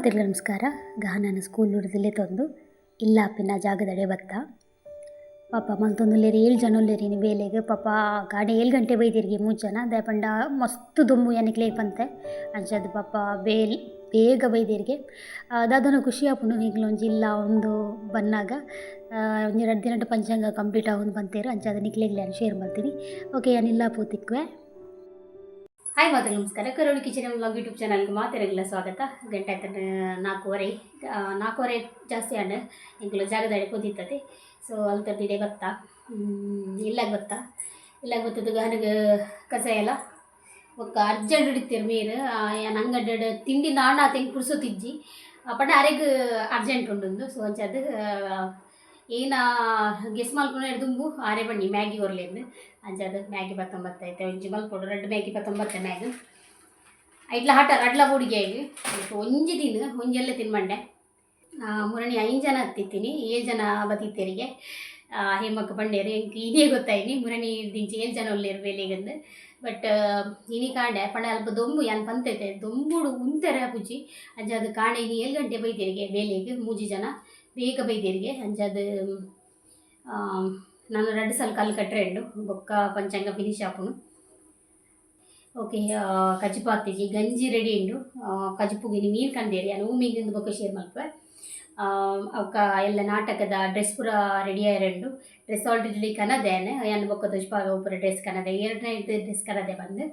ಮಾತೆಲ್ಲ ನಮಸ್ಕಾರ. ಗಹನನ ಸ್ಕೂಲ್ ಹುಡ್ದಲ್ಲೇ ತಂದು. ಇಲ್ಲ ಪಿನ್ನ ಜಾಗದಡೆ ಬತ್ತ ಪಾಪ ಮಲ್ತೊಂದುಲ್ಲೇರಿ, ಏಳು ಜನ ಉಲ್ಲೇರಿ ನೀವು ಬೇಲೆಗೆ ಪಾಪ ಗಾಡಿ ಏಳು ಗಂಟೆ ಬೈದಿರ್ಗಿ ಮೂರು ಜನ. ದಯಪಂಡ ಮಸ್ತ್ ದುಮ್ಮು ಏನಕ್ಕೆ ಪಂತೆ ಅಂಜದ ಪಾಪ ಬೇಲ್, ಬೇಗ ಬೈದಿರ್ಗೆ. ಅದಾದನ ಖುಷಿ ನಿಕ್ಲು ಒಂಜಿ ಇಲ್ಲ ಒಂದು ಬಂದಾಗ. ಒಂದು ಎರಡು ದಿನ ಪಂಚಾಂಗ ಕಂಪ್ಲೀಟ್ ಆಗೊಂಡು ಬಂತೇರು. ಅದನ್ನ ನಿಕ್ಲೆಗ್ಲೆ ಶೇರ್ ಮಾಡ್ತೀನಿ. ಓಕೆ, ಏನಿಲ್ಲ ಪೂತಿಕ್ವೆ. ಹಾಯ್ ಮಾತ್ರ ನಮಸ್ಕಾರ. ಕರೋಳಿ ಕಿಚನ್ ವ್ಲಾಗ್ ಯೂಟ್ಯೂಬ್ ಚಾನಲ್ಗೆ ಮಾತೆರೆಗ್ಲ ಸ್ವಾಗತ. ಗಂಟೆ ಆಯ್ತು ನಾಲ್ಕೂವರೆ ನಾಲ್ಕೂವರೆ ಜಾಸ್ತಿ ಹಣ್ಣು ಎಂಕ್ಲು ಜಾಗದಾಡಿ ಕೂತಿರ್ತದೆ. ಸೊ ಅಲ್ಲಿ ತರ್ದಿದೆ ಭತ್ತ. ಇಲ್ಲಾಗ ಭತ್ತ. ಇಲ್ಲಾಗ ಭತ್ತದ ನನಗೆ ಕಸ ಎಲ್ಲ. ಒಕ್ಕ ಅರ್ಜೆಂಟ್ ಹಿಡಿತೀರಿ ಮೀರು. ಅಡ್ಡ ತಿಂಡಿ ನಾಣ ತೆಂಗ್ ಕುಡ್ಸೋತಿಜ್ಜಿ ಪಟ್ಟ ಅರೆಗ್ ಅರ್ಜೆಂಟ್ ಉಂಡು ಸೊ ಅಂಚದು ಏನ ಗೆಸ್ ಮಲ್ಕೊಂಡು ಹಿಡ್ದುಂಬು ಆರೆ ಬನ್ನಿ, ಮ್ಯಾಗಿ ಒರ್ಲಿಂದು ಅದು ಮ್ಯಾಗಿ ಬತ್ತೊಂಬತ್ತೈತೆ ಒಂಜಿ ಮಲ್ಪೊಡು ರೆಡ್ ಮ್ಯಾಗಿ ಬತ್ತೊಂಬತ್ತೆ ಮ್ಯಾಗ್. ಐಟ್ಲ ಹಟ ರಡ್ಲ ಬುಡಿಗೆ ಆಗಿ ಒಂಜಿ ದಿನ ಒಂಜೆಲ್ಲ ತಿನ್ಮಂಡೆ ಮುರಣಿ ಐದು ಜನ ಹತ್ತಿತ್ತೀನಿ, ಏಳು ಜನ ಬತ್ತಿತ್ತೇರಿಗೆ. ಹೇಮಕ್ಕ ಬಂಡೇರು, ಇದೇ ಗೊತ್ತಾಯ್ನಿ ಮುರಣಿ ದಿಂಚಿ ಏಳು ಜನ ಒಲ್ಲೇರು ಬೇಲೆಗಂದು ಬಟ್ ಇನಿ ಕಾಂಡೆ ಪಂಡ ಅಲ್ಪ ದೊಂಬು, ಯಾನ್ ಪಂತೈತೆ, ದೊಂಬುಡು ಉಂತೆರೆ ಪುಜಿ. ಅದು ಕಾಂಡೆ ಇನ್ನು ಏಳು ಗಂಟೆ ಬೈತೇರಿಗೆ, ಬೇಲೆಗೆ ಮೂಜಿ ಜನ. ಬೇಗ ಬೈದೇರಿಗೆ ಅಂಜಾದ ನಾನು ರೆಡ್ ಸಲ ಕಲ್ಲು ಕಟ್ರೆಂಡು ಬೊಕ್ಕ ಪಂಚಾಂಗ ಫಿನಿಶ್ ಆಪುನು ಓಕೆ ಕಜಿಪು ಹಾಕ್ತಿಜಿ ಗಂಜಿ ರೆಡಿ ಉಂಡು. ಕಜಿಪುಗಿನಿ ನೀರು ಕಂಡೇರಿ ನಾನು ಊಮಿಗಿಂದು ಬೊಕ್ಕ ಶೇರ್ ಮಲ್ಪೆ ಅವಕ್ಕ ಎಲ್ಲ ನಾಟಕದ ಡ್ರೆಸ್ ಪೂರ ರೆಡಿ ಆಯ್ರೆಂಡು ಡ್ರೆಸ್ ಆಲ್ರೆಡಿ ಕನದೇನೆ ಏನು ಬೊಕ್ಕ ದುಷ್ಪಾಗ ಒಬ್ಬರ ಡ್ರೆಸ್ ಕನದೆ, ಎರಡನೇ ಇದು ಡ್ರೆಸ್ ಕನದೆ ಬಂದು.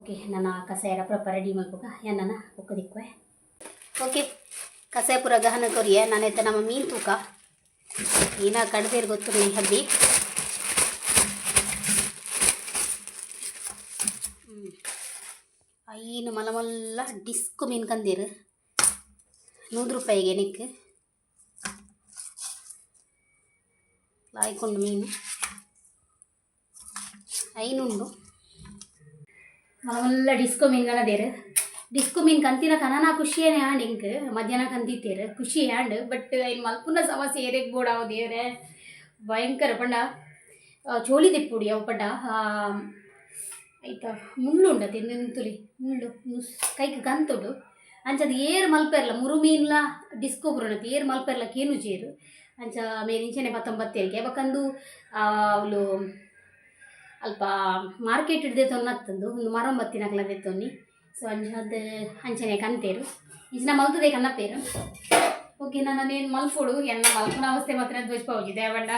ಓಕೆ ನನ್ನ ಕಸಾಯರ ಪ್ರಾಪರ್ ರೆಡಿ ಮಲ್ಪುಗ ಏನನ್ನ ಬೊಕ್ಕ ದಿಕ್ವೆ ಓಕೆ ಕಸಾಯ ಪುರ ಗಹನ ಕೊರಿಯ ನಾನೈತೆ ನಮ್ಮ ಮೀನು ತೂಕ. ಏನ ಕಡ್ದಿರ್ ಗೊತ್ತು ನೀ ಹಬ್ಬಿ? ಐನು ಮಲ ಮಲ್ಲ ಡಿಸ್ಕು ಮೀನು ಕಂದಿರ್. ನೂರು ರೂಪಾಯಿಗೆ ನಿಕ್. ಲಾಯ್ಕೊಂಡು ಮೀನು. ಐನುಂಡು. ಮಲ್ಲ ಡಿಸ್ಕೋ ಮೀನು ಕನದೇರು ಡಿಸ್ಕೋ ಮೀನು ಕಂತಿನ ಕನನ ಖುಷಿಯೇ ಹ್ಯಾಂಡ್ ಇಂಕ್ ಮಧ್ಯಾಹ್ನ ಕಂತಿತ್ತೇರು ಖುಷಿ ಹ್ಯಾಂಡ್ ಬಟ್ ಇನ್ನು ಮಲ್ಪುನ ಸಮಸ್ಯೆ ಏರಿಗೆ ಬೋಡಾವ ದೇವ್ರೆ. ಭಯಂಕರ ಪಂಡ. ಚೋಲಿ ದಿಪ್ಪುಡಿ ಅವು ಪಂಡ. ಆಯ್ತಾ? ಮುಳ್ಳು ಉಂಡ ನಿಂತುಲಿ ಮುಳ್ಳು ಕೈಗೆ ಗಂತುಡು. ಅಂಚದು ಏರ್ ಮಲ್ಪೆರ್ಲ, ಮುರು ಮೀನ್ಲ ಡಿಸ್ಕೋ ಬುರುಣತಿ, ಏರ್ ಮಲ್ಪೆರ್ಲ ಕೇನು ಜೇರು. ಅಂಚ ಮೇಲಿಂಚನೆ ಪತ್ತೊಂಬತ್ತೇರಿಗೆ ಆ ಅವಳು ಅಲ್ಪ ಮಾರ್ಕೆಟ್ ಹಿಡ್ದೆ ತೊನ್ನತ್ತಂದು. ಒಂದು ಮರೊಂಬತ್ತಿನಕ್ಲ ದೆತ್ತೊನ್ನಿ ಸೊ ಅಂಚದ ಅಂಜನೆ ಕಂತೇರು ಇಂಚಿನ ಮಲ್ತದೆ ಕನ್ನಪೇರು ಓಕೆ ನಾನೇನು ಮಲ್ಪೋಡು ಎನ್ನ ಮಲ್ಪನ ಅವಸ್ಥೆ ಮಾತ್ರ ಧ್ವಜಪಾವುಜಿ ದೇವಣ್ಣ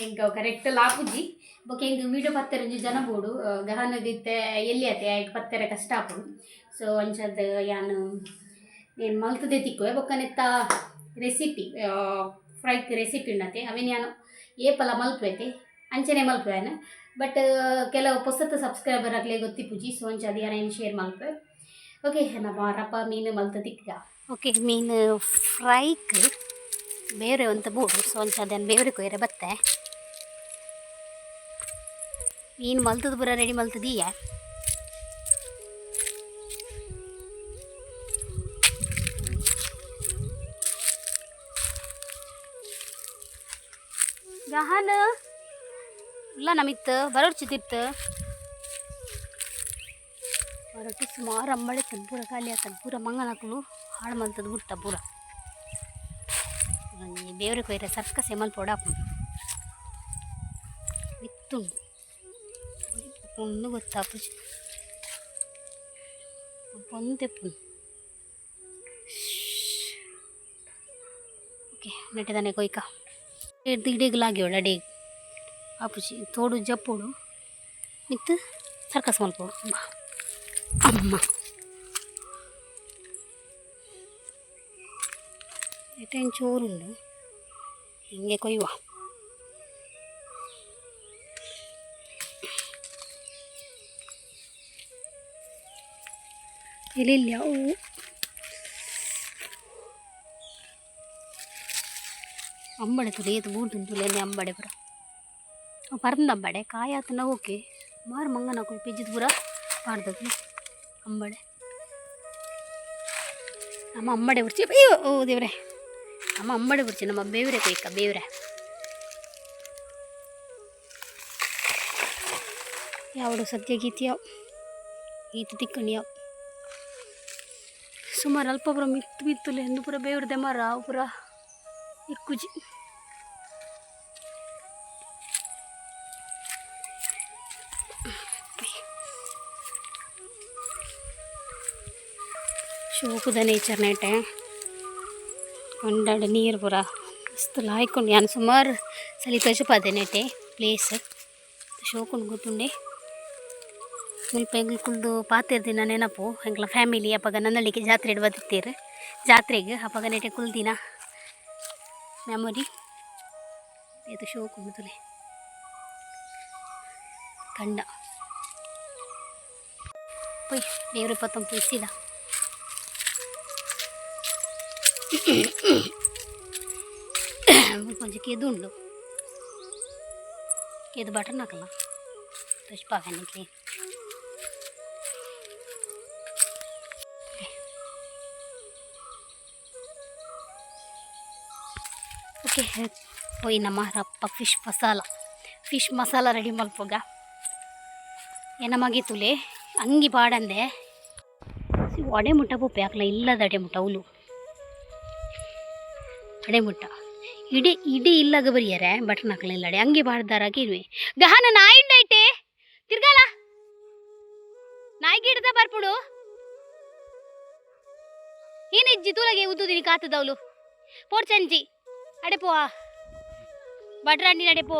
ಹಿಂಗ ಕರೆಕ್ಟ್ ಲಾಪುಜಿ ಓಕೆ, ಹಿಂಗೆ ವೀಡಿಯೋ ಪತ್ತೆರ ಜನ ಬೋಡು ಗಹನದಿತ್ತೆ ಎಲ್ಲಿ ಆತೆ ಆಯ್ತು ಪತ್ತೆರ ಕಷ್ಟ ಆಪುಡು ಸೊ ಅಂಜದ ಯಾನು, ಏನು ಮಲ್ತದೆ ತಿಕ್ಕುವೆ ಬೊಕ್ಕ ನೆತ್ತ ರೆಸಿಪಿ ಫ್ರೈ ರೆಸಿಪಿ ಉಣ್ಣತೆ ಅವೇನು ಯಾನು? ಏಪಲ ಮಲ್ಪುವೆತೆ ಅಂಚನೆ ಮಲ್ಪುವೆನು ಬಟ್ ಕೆಲವು ಪುಸ್ತಕ ಸಬ್ಸ್ಕ್ರೈಬರ್ ಆಗಲೇ ಗೊತ್ತಿಪ್ಪುಜಿ ಸೊ ಅಂಚ ಅದು ಏನು ಶೇರ್ ಮಲ್ಪೆ ಓಕೆ ನಮ್ಮ ರಪ್ಪ ಮೀನು ಮಲ್ತದಿಕ್ಕ ಓಕೆ ಮೀನು ಫ್ರೈಕ್ ಬೇರೆ ಅಂತ ಬೋಡು ಸೊ ಅದನ್ನು ಬೇರೆ ಕೊಯ್ರೆ ಬತ್ತೆ. ಮೀನು ಮಲ್ತದ ಪೂರ ರೆಡಿ ಮಲ್ತದೀಯ? ಗಹನ ಇಲ್ಲ ನಮಿತ್ತು ಬರೋಡ್ಚಿತಿತ್ತು ಹೊರಟು ಸುಮಾರು ಅಂಬಳೆ ತನ್ ಪೂರ ಖಾಲಿ ಆತನ ಪೂರ ಮಂಗನಕಲು ಹಾಳು ಮಲ್ತದ ಬಿಡ್ತ ಪೂರ ಬೇವ್ರೆ ಕೊಯ್ರೆ ಸರ್ಕಸ್ ಎಮಲ್ ಪೊಡಾಪು ಇತ್ತುಂಡು ಒಂದು ಗೊತ್ತಾಪು ಒಂದು ತೆಪ್ಪು ಓಕೆ ನೆಟ್ಟಿದಾನೆ ಕೊಯ್ಕ ಹಿಡ್ದು ಹಿಡಿಗ್ಲಾಗಿ ಒಳ ಡೇಗ್ ಆಪುಜಿ ತೋಡು ಜಪ್ಪೋಡು ಮಿತ್ತು ಸರ್ಕಸ್ ಮಲ್ಪೋಡು ಬಾ ಅಮ್ಮ ಎಟೇನು ಚೋರುಂಡು ಹಿಂಗೆ ಕೊಯ್ಯುವ ಎಲ್ಲಿಲ್ಲ ಅವು ಅಂಬಡೆ ತುಲೆ ಏತು ಬೂಟು ತುಲೆ ಅಂಬಡೆ ಪುರ ಪರಂದ ಅಂಬಡೆ, ಕಾಯ ಆತನ ಓಕೆ ಮಾರು ಮಂಗನ ಹಾಕೊಂಡು ಪಿಜ್ಜಿದ ಪೂರ ಪಾಡ್ದದ್ದು ಅಂಬಡೆ. ನಮ್ಮ ಅಮ್ಮಡೆ ಬರ್ಚಿ ಅಯ್ಯೋ, ಓ ದೇವ್ರೆ. ನಮ್ಮ ಅಮ್ಮಡೆ ಬರ್ಚಿ ನಮ್ಮ ಬೇವ್ರೆ ಕೈಕ ಬೇವ್ರೆ. ಯಾವಡು ಸದ್ಯ ಗೀತಿ ಗೀತ ಯಾವ? ಸುಮಾರು ಅಲ್ಪ ಪುರ ಮಿತ್ತು ಮಿತ್ತುಲೆ ಎಂದು ಪುರ ಬೇವ್ರದೆ ಮರ ಪುರ ಇಕ್ಕುಜಿ. ಶೋಕುದ ನೇಚರ್ ನೆಟೆ ಒಂದಾಡ ನೀರು ಪುರ ಮಸ್ತ್ ಲಾಯ್ಕೊಂಡು, ಯಾನು ಸುಮಾರು ಸಲಿ ತೋಚಪಾದೆ ನೆಟೆ ಪ್ಲೇಸ್ ಶೋಕೊಂಡು ಗೊತ್ತುಂಡೆ. ಮುಲ್ಪ ಎಂಗ್ಲು ಕುಲ್ದು ಪಾತೆರ್ ದಿನ ನೆನಪು, ಹೆಂಗ್ಲ ಫ್ಯಾಮಿಲಿ ಅಪ್ಪಾಗ ನಂದಳಿಗೆ ಜಾತ್ರೆ ಬದುತ್ತೀರು ಜಾತ್ರೆಗೆ ಅಪ್ಪಾಗ ನೆಟೆ ಕುಲ್ದಿನ ಮೆಮೊರಿ ಇದು ಶೋಕೊಂಡು ತುಲೆ. ಕಂಡ. ಪೊಯ್, ದೇವ್ರ ಇಪ್ಪತ್ತೊಂದು ಪುಯ್ಸಿದ కొంచెం ಕೆದು ಉಂಡು ಕೆದು ಬಟನ್ ಹಾಕಲ್ಲ ತುಷ್ಪ ಹಾಕಿ ಓಕೆ ಹೋಯ್ ನಮ್ಮ ರಪ್ಪ fish masala fish masala ready ಮಲ್ಪೋಗ ಏನಮಗೆ ತುಲೆ ಅಂಗಿ ಬಾಡಂದೆ ಒಡೆ ಮುಟ್ಟ ಪುಪ್ಪೆ ಹಾಕಲ್ಲ ಇಲ್ಲದ ಅಡೆ ಮುಟ್ಟ ಅವಲು ಅಡೆ ಮುಟ್ಟ ಇಡೀ ಇಡೀ ಇಲ್ಲಾಗ ಬರಿಯಾರೆ ಬಟನ್ ಹಾಕ್ಲಿಲ್ಲ ಅಡೆ ಹಂಗೆ ಬಾಡ್ದಾರಾಗಿರ್ವಿ ಗಹನ ನಾಯಿ ಉಂಡೈತೆ ತಿರ್ಗಾಲ. ನಾಯಿ ಗಿಡದ ಬರ್ಪುಡು. ಏನಿಜ್ಜಿ ತೂಲಗೆ ಉದ್ದುದಿನಿ ಕಾತದವಳು ಪೋರ್ಚಂಜಿ ಅಡೆ ಪೋ ಬಟ್ರಾಂಡಿ ನಡೆಪೋ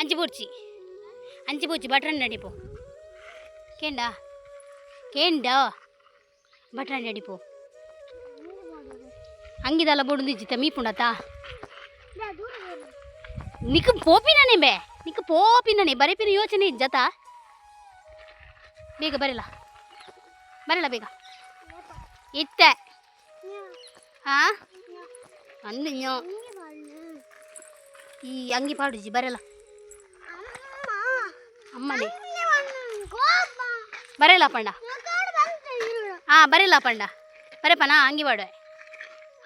ಅಂಚಿ ಪೂರ್ಚಿ ಅಂಚಿ ಪೋರ್ಚಿ ಬಟ್ರಾಂಡಿ ನಡೆಪೋ ಕೇಂಡ. ಕೇಂಡ. ಬಟ್ರಾಂಡಿ ನಡಿ ಪೋ. ಹಂಗಿದಲ್ಲ ಬಿಡು ನಿಜ ಮೀ ಪುಣತ ನಿಕ್ ಪೋಪಿನೇ ಬೇ ನಿಕ್ ಪೋಪಿನೇ ಬರೀಪಿನ ಯೋಚನೆ ಜತ ಬೇಗ ಬರಲ್ಲ ಬರಲ್ಲ ಬೇಗ ಇತ್ತ ಹಾ ಅಂದ್ಯೋ ಈ ಅಂಗಿ ಪಾಡುಜಿ ಬರಲ್ಲ ಅಮ್ಮನೇ ಬರಲ್ಲ ಪಂಡ ಹಾಂ ಬರಲ್ಲ ಪಂಡ ಬರಪ್ಪ ನಾ ಅಂಗಿ ಪಾಡುವೆ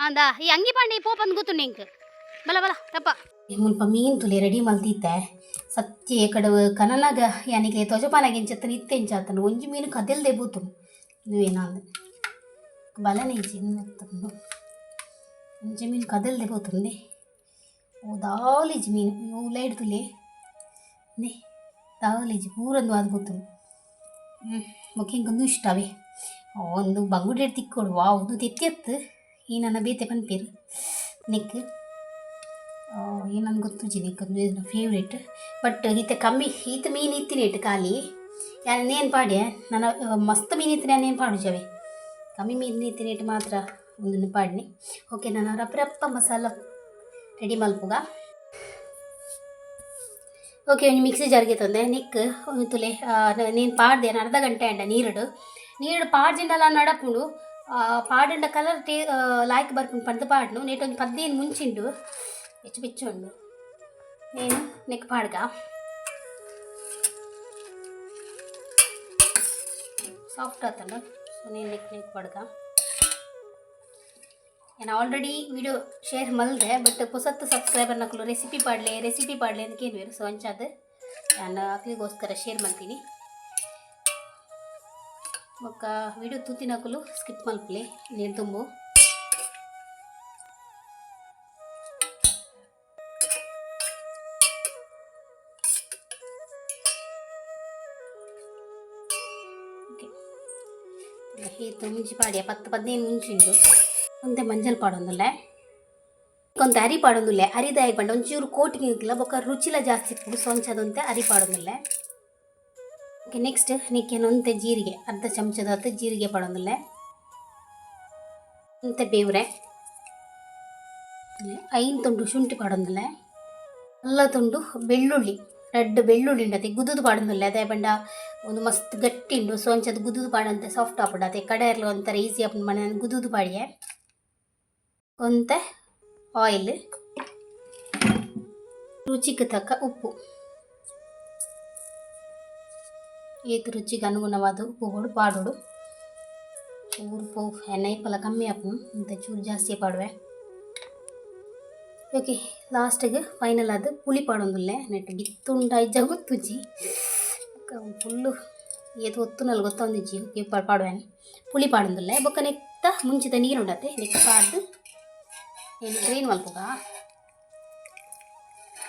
ಹಾಂದಾ ಈ ಅಂಗಿ ಪಾಂಡೆ ಪೋಪಂದು ಗೊತ್ತು ನಿಂಗೆ ಬಲ ಬಲ ತಪ್ಪ ಮುಲ್ಪ ಮೀನು ತುಲೆ ರೆಡಿ ಮಲ್ದಿತ್ತೆ ಸತ್ಯ ಕಡೆ ಕನನಾಗ ಯಾನಿಗೆ ತೊಜಪಾನಾಗಿಂಚತ್ತ ನಿತ್ತೆಂಚಾತನು ಒಂಜಿ ಮೀನು ಕದಲ್ದೆ ಬೂತು నువ్వేనాంది బలనే చిన్నత్తను ಒಂಜಿ ಮೀನು ಕದಲ್ದೆ పోతుంది ಓ ದಾಲಿಜಿ ಮೀನು ಇವು ಇಡ್ತುಲೆ ನೇ ದಾಲಿಜಿ ಪೂರಂದು ಅದು ಗೊತ್ತು ಹ್ಞೂ ಮುಖ್ಯ ಇಂಕೊಂದು ಇಷ್ಟ ಅವೆ ಒಂದು ಬಂಗುಡೆ ತಿಕ್ಕೊಡು ವಾ ಒಂದು ತೆತ್ತಿಯತ್ತು ಈ ನನ್ನ ಬೇತೆ ನಿಕ್ ನೆಕ್ ನನಗೆ ಗೊತ್ತು ಜಿ ನಿಕ್ಕೊಂದು ನನ್ನ ಫೇವ್ರೇಟ್ ಬಟ್ ಈತ ಕಮ್ಮಿ, ಈತ ಮೀನು ಇತ್ತಿನೇಟ್ ಖಾಲಿ. ಯಾರು ನೇನು ಪಾಡ್ಯ? ನನ್ನ ಮಸ್ತ್ ಮೀನು ಇತ್ತೀನಿ ನಾನು ಏನು ಪಾಡು ಜವೆ? ಕಮ್ಮಿ ಮೀನು ಇತ್ತಿನೇಟ್ ಮಾತ್ರ ಒಂದು ಪಾಡ್ನಿ. ಓಕೆ ನಾನು ರಪ್ಪ ಮಸಾಲ ರೆಡಿ ಮಲ್ಪುಗ ಓಕೆ ಒಂದು ಮಿಕ್ಸಿ ಜಾರ್ಗೆ ತಂದೆ. ನಿಕ್ ತುಲೆ ನೀನು ಪಾಡ್ದೆ, ನಾನು ಅರ್ಧ ಗಂಟೆ ಅಂಡ ನೀರುಡು. ನೀರು ಪಾಡ್ದಿಂಡಲ್ಲ ನಡಪುಂಡು. ಪಾಡಿಂಡ ಕಲರ್ ಟೇ ಲಾಯ್ಕ್ ಬರ್ಪುಂಡು ಪಂದು ಪಾಡ್ನು ನೇಟ್ ಒಂದು ಪದ್ನೇನು ಮುಂಚಿಂಡು ಹೆಚ್ಚು ಬಿಚ್ಚುಂಡು నేను నెక్ పాడుగా ಸಾಫ್ಟ್ ಆತಲ್ಲ ಸೊ ನೀನು ನೆಕ್ ನೆಕ್ ಪಾಡ್ಗ ನಾನು ಆಲ್ರೆಡಿ ವಿಡಿಯೋ ಶೇರ್ ಮಲ್ದೆ ಬಟ್ ಹೊಸತ್ತು ಸಬ್ಸ್ಕ್ರೈಬರ್ ನಕಲು ರೆಸಿಪಿ ಪಾಡ್ಲೆ ರೆಸಿಪಿ ಪಾಡ್ಲೆ ಅಂತ ಕೇಳಿದ್ರು ಸೊ ಅಂಚಾದ ನಾನು ಅಕ್ಲಿಗೋಸ್ಕರ ಶೇರ್ ಮಾಡ್ತೀನಿ ಬೊಕ್ಕ ವಿಡಿಯೋ ತೂತಿನಕುಲು ಸ್ಕಿಪ್ ಮಲ್ಪಲೆ ನೀರು ತುಂಬು ಈತ ಮುಂಚಿ ಪಾಡಿಯ ಪತ್ತು ಪದಿನೈದು ಮುಂಚಿಂಡು ಕೊಂತ ಮಂಜಲ್ ಪಾಡೊಂದುಲ್ಲ ಕೊಂತ ಅರಿ ಪಾಡೊಂದುಲ್ಲ ಅರಿದಾಗಿ ಪಂಡ ಒಂಚೂರು ಕೋಟಿಗೆ ಬೊಕ್ಕ ರುಚಿಲ ಜಾಸ್ತಿ ಇಪ್ಪುಡು ಸೊಂಚದೊಂತೆ ಅರಿ ಪಾಡೊಂದುಲ್ಲ ಓಕೆ ನೆಕ್ಸ್ಟ್ ನಿಕ್ಕೇನೊಂತೆ ಜೀರಿಗೆ, ಅರ್ಧ ಚಮಚದ ಹೊತ್ತು ಜೀರಿಗೆ ಪಾಡೊಂದುಲ್ಲೆ. ಅಂತ ಬೇವ್ರೆ. ಐನ್ ತುಂಡು ಶುಂಠಿ ಪಾಡೊಂದುಲ್ಲೆ. ಅಲ್ಲ ತುಂಡು ಬೆಳ್ಳುಳ್ಳಿ, ರೆಡ್ ಬೆಳ್ಳುಳ್ಳಿ ಉಂಡತೆ ಗುದುದು ಪಾಡೊಂದುಲ್ಲೆ. ಅದೇ ಬಂಡ ಒಂದು ಮಸ್ತ್ ಗಟ್ಟಿ ಉಂಡು, ಸೊಂಚದ ಗುದುದು ಪಾಡಂತೆ ಸಾಫ್ಟ್ ಆಪುಂಡು ಅದೇ ಇರಲಿ ಒಂಥರ ಈಸಿ ಆಪುಂಡು ಮನೆ ಗುದುದು ಪಾಡಿಯೆ. ಒಂತೆ ಆಯಿಲ್ ರುಚಿಗೆ ತಕ್ಕ ಉಪ್ಪು. ಏತು ರುಚಿಗೆ ಅನುಗುಣವಾದ ಉಪ್ಪು ಕೊಡು ಪಾಡೋಡು ಚೂರು ಪೋ ನೈಪಲ್ಲ ಕಮ್ಮಿ ಆಪುನು ಇಂತ ಚೂರು ಜಾಸ್ತಿ ಪಾಡುವೆ ಓಕೆ ಲಾಸ್ಟಿಗೆ ಫೈನಲ್ ಅದು ಪುಳಿ ಪಾಡೊಂದುಲ್ಲೆ ನೆಟ್ ಬಿತ್ತುಂಡ ಇಜ್ಜಾಗು ತುಜಿ ಫುಲ್ಲು ಏತು ಹೊತ್ತು ನಲ್ಲಿ ಗೊತ್ತೊಂದಿಜ್ಜಿ ಓಕೆ ಪಾಡುವೆ ಪುಳಿ ಪಾಡೊಂದುಲ್ಲೆ ಬೊಕ್ಕ ನೆಕ್ ಮತ್ತ ಮುಂಚಿತ ನೀರು ಉಂಡತ್ತೆ ಇದಕ್ಕೆ ಪಾಡ್ದು ಏನು ಗ್ರೀನ್ ಮಲ್ಪುಗ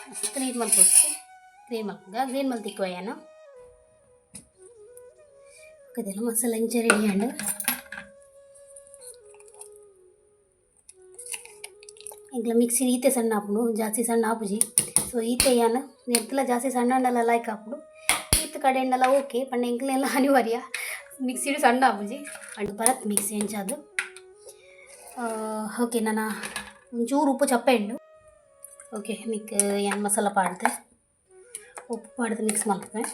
ಮಸ್ತ್ ನೀರು ಮಲ್ಪೊಚ್ಚೆ ಗ್ರೀನ್ ಮಲ್ಪುಗ ಗ್ರೀನ್ ಮಲ್ ತಿಕ್ಕುವಯ್ಯನು ಅದೆಲ್ಲ ಮಸಾಲೆ ಇಂಚ ರೆಡಿ ಅಂಡು ಇಂಗ್ಲ ಮಿಕ್ಸಿ ಈತೆ ಸಣ್ಣ ಹಾಪುಡು ಜಾಸ್ತಿ ಸಣ್ಣ ಹಾಪುಜಿ ಸೊ ಈತೆ ಯಾನ ನೆತ್ತಲ ಜಾಸ್ತಿ ಸಣ್ಣ ಹಣ್ಣೆಲ್ಲ ಲೈಕ್ ಹಾಪುಡು ಈತ ಕಡೆ ಹಣ್ಣೆಲ್ಲ ಓಕೆ ಪಂಡ ಎಂಕ್ಲೆಲ್ಲ ಅನಿವಾರ್ಯ ಮಿಕ್ಸಿಡು ಸಣ್ಣ ಹಾಪುಜಿ ಅಂಡು ಬರತ್ ಮಿಕ್ಸಿ ಎಂಚದು ಓಕೆ ನಾನು ಒಂಚೂರು ಉಪ್ಪು ಚಪ್ಪೆ ಉಂಡು ಓಕೆ ಮಿಕ್ ಏನು ಮಸಾಲ ಪಾಡ್ದೆ ಉಪ್ಪು ಪಾಡ್ದು ಮಿಕ್ಸ್ ಮಾಡ್ತೇವೆ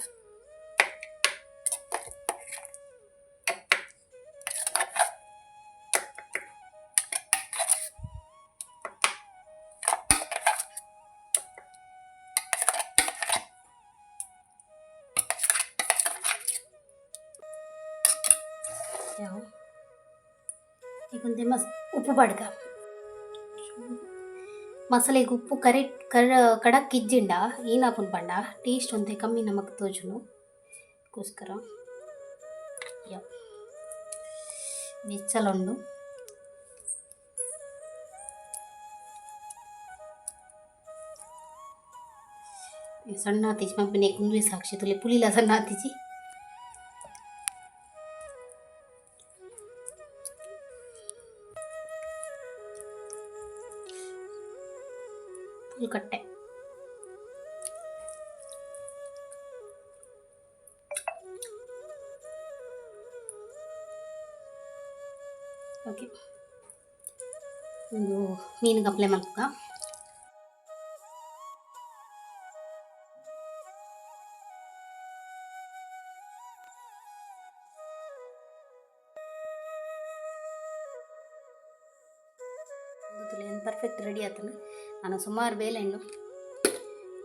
ಯಾವ ಈಗ ಒಂದೇ ಮಸ್ ಉಪ್ಪು ಪಡ್ಕ ಮಸಾಲೆಗೆ ಉಪ್ಪು ಕರೆಕ್ಟ್ ಕರ ಕಡಕ್ ಇಜ್ಜಿಂಡ ಏನಾಪುನ್ ಪಂಡ ಟೇಸ್ಟ್ ಒಂದೇ ಕಮ್ಮಿ ನಮಕ್ ತೋಜುನು ಅದಕ್ಕೋಸ್ಕರ ಯಾ ಉಂಡು ಸಣ್ಣ ಆತಿಜಿ ಮಬ್ಬನೆ ಕುಂದ್ರಿ ಸಾಕ್ಷಿ ತುಲೆ ಪುಲಿಲ ಸಣ್ಣ ಆತಿಜಿ ಕಟ್ಟೆ ಓಕೆ ಒಂದು ಮೀನಿಗೆ ಅಪ್ಲೈ ಮಾಡ್ಕ ಏನು ಪರ್ಫೆಕ್ಟ್ ರೆಡಿ ಆತನು ನಾನು ಸುಮಾರು ಬೇಲೆ ಇನ್ನು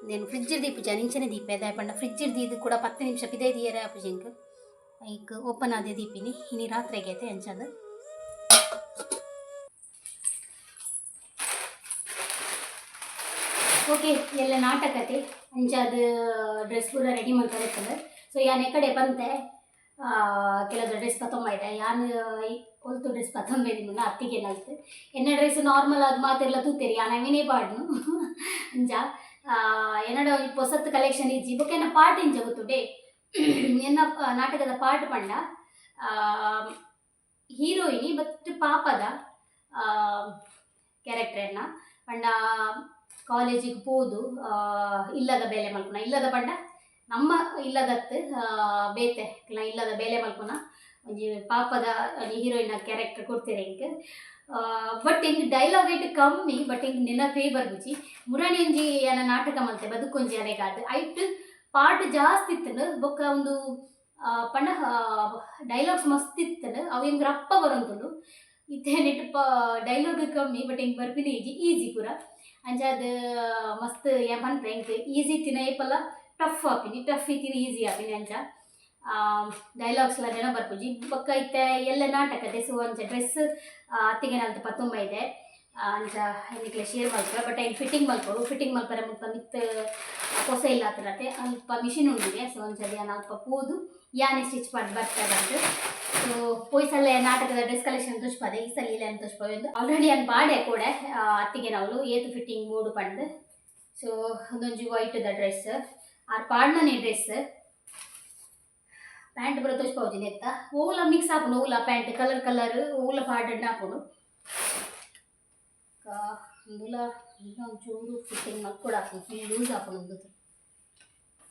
నేను ఫ్రిడ్జ్ దీపు జనించనే దీపేదా పండ ఫ్రిడ్జ్ దీది ಕೂಡ ಪತ್ತು ನಿಮಿಷ ಪಿದೇ ದಿಯರೆ ಆಪುಜಿಂಕ್ ಐಕ್ ಓಪನ್ ಆದೆ ದೀಪಿನಿ ಇನಿ ರಾತ್ರಿಗೆ ಐತೆ ಎಂಚದು ಓಕೆ ಎಲ್ಲ ನಾಟಕತೆ ಅಂಚಾದ ಡ್ರೆಸ್ ಪೂರ ರೆಡಿ ಮಾಡ್ತಾರೆ ಸೊ ಯಾನ್ ಎಕಡೆ ಬಂತೆ ಕೆಲವು ಡ್ರೆಸ್ ಪತ್ತೊಂಬೈತೆ ಯಾನ್ ಡ್ರೆಸ್ ಪತ್ತೊಂಬೈದು ಮುನ್ನ ಅತ್ತಿಗೆ ಏನಾಯ್ತು ಎನ್ನ ಡ್ರೆಸ್ ನಾರ್ಮಲ್ ಅದು ಮಾತೆಲ್ಲ ತೂತೇರಿ ಯಾನ್ ಅವೇನೇ ಪಾಡ್ನು ಅಂಜ ಎನ್ನಡ ಹೊಸತ್ತು ಕಲೆಕ್ಷನ್ ಇಜ್ಜಿ ಬೊಕ್ಕ ಎನ್ನ ಪಾಟ್ ಇಂಚ ಗೊತ್ತುಡೆ ಎನ್ನ ನಾಟಕದ ಪಾಟ್ ಪಂಡ. ಹೀರೋಯಿನಿ ಬಟ್ ಪಾಪದ ಕ್ಯಾರೆಕ್ಟರ್ನ ಪಂಡ ಕಾಲೇಜಿಗೆ ಪೋದು ಇಲ್ಲದ ಬೇಲೆ ಮಲ್ಪುನ. ಇಲ್ಲದ ಪಂಡ, ನಮ್ಮ ಇಲ್ಲದತ್ತು ಬೇತೆ ಇಲ್ಲದ ಬೇಲೆ ಮಲ್ಪುನ. ಪಾಪದ ಹೀರೋಯಿನ್ ಕ್ಯಾರೆಕ್ಟರ್ ಕೊಡ್ತೀರಿ ಇಂಕ್ ಬಟ್ ಹಿಂಗೆ ಡೈಲಾಗ್ ಐಟ್ ಕಮ್ಮಿ ಬಟ್ ಹಿಂಗೆ ನೆನಪೇ ಬರ್ಬುಜಿ ಮುರಣಿ ಏನ ನಾಟಕ ಮಂತೆ ಬದುಕೊಂಜಿ ಅನೆಗಾದ ಐಟ್ ಪಾಟ್ ಜಾಸ್ತಿ ಇತ್ತು ಬೊಕ್ಕ ಒಂದು ಪಂಡ ಡೈಲಾಗ್ಸ್ ಮಸ್ತ್ ಇತ್ತನು ಅವು ಹಿಂಗೆ ರಪ್ಪ ಬರೋಂತುಂಡು. ಇತ್ತೇನಿಟ್ಟು ಪ ಡೈಲಾಗ್ ಕಮ್ಮಿ ಬಟ್ ಹಿಂಗೆ ಬರ್ಪಿನ ಈಜಿ ಈಜಿ ಪೂರ. ಅಂಚಾದ ಮಸ್ತ್ ಏನ್ ಪನ್ಪೆ ಹಿಂಗೆ ಈಜಿ ತಿನ್ನ ಏಪಲ್ಲ ಟಫ್ ಆಪಿನಿ ಟಫ್ ಇತ್ತಿನ ಈಜಿ ಆಪಿನಿ ಅಂಚ ಡೈಲಾಗ್ಸ್ ಎಲ್ಲ ಜನ ಬರ್ಬೋದು. ಇದು ಪಕ್ಕ ಇತ್ತೆ ಎಲ್ಲ ನಾಟಕ ಸೊ ಅಂಚ ಡ್ರೆಸ್ ಅತ್ತಿಗೆ ನಾಲ್ತು ಪತ್ತೊಂಬೈದೆ ಅಂತ ಹೆಣ್ಣಿಗೆ ಶೇರ್ ಮಲ್ಪೆ ಬಟ್ ಐನ್ ಫಿಟ್ಟಿಂಗ್ ಮಲ್ಪರು ಫಿಟ್ಟಿಂಗ್ ಮಲ್ಪರೆ ಮುಲ್ಪ ಮಿತ್ ಹೊಸ ಇಲ್ಲ ಅಂತ ಅಲ್ಪ ಮಿಷಿನ್ ಉಂಡಿದೆ. ಸೊ ಒಂದ್ಸಲಿ ನಾಲ್ಕ ಕೂದು ಯಾನೆ ಸ್ಟಿಚ್ ಮಾಡಿ ಬರ್ತದಂತೆ ಸೊ ಪೊಯ್ಸಲ್ಲ ನಾಟಕದ ಡ್ರೆಸ್ ಕಲೆಕ್ಷನ್ ತುಷ್ಪದೆ ಈ ಸಲ ಇಲ್ಲ ಅಂತ ಆಲ್ರೆಡಿ ಅನ್ ಬಾಡೆ ಕೂಡ ಅತ್ತಿಗೆ ನಾವು ಏತು ಫಿಟ್ಟಿಂಗ್ ಮೂಡು ಪಡೆದು. ಸೊ ವೈಟ್ ವೈಟ್ದ ಡ್ರೆಸ್ ಆರ್ ಪಾಡ್ನೇ ಡ್ರೆಸ್ ಪ್ಯಾಂಟ್ ಬರೋ ತೋಚ್ಪಾವುಜಿನ ಎತ್ತ ಹೂಲ ಮಿಕ್ಸ್ ಹಾಕೊಂಡು ಹೂಲ ಪ್ಯಾಂಟ್ ಕಲರ್ ಕಲರ್ ಹೂಲ ಪಾರ್ಡನ್ ಹಾಕೊಂಡು ಇಂದುಲ ಚೂರು ಫಿಟ್ಟಿಂಗ್ ಮಾಡಿ ಕೂಡ ಹಾಕೊಂಡು ಫುಲ್ ಲೂಸ್ ಹಾಕೊಂಡು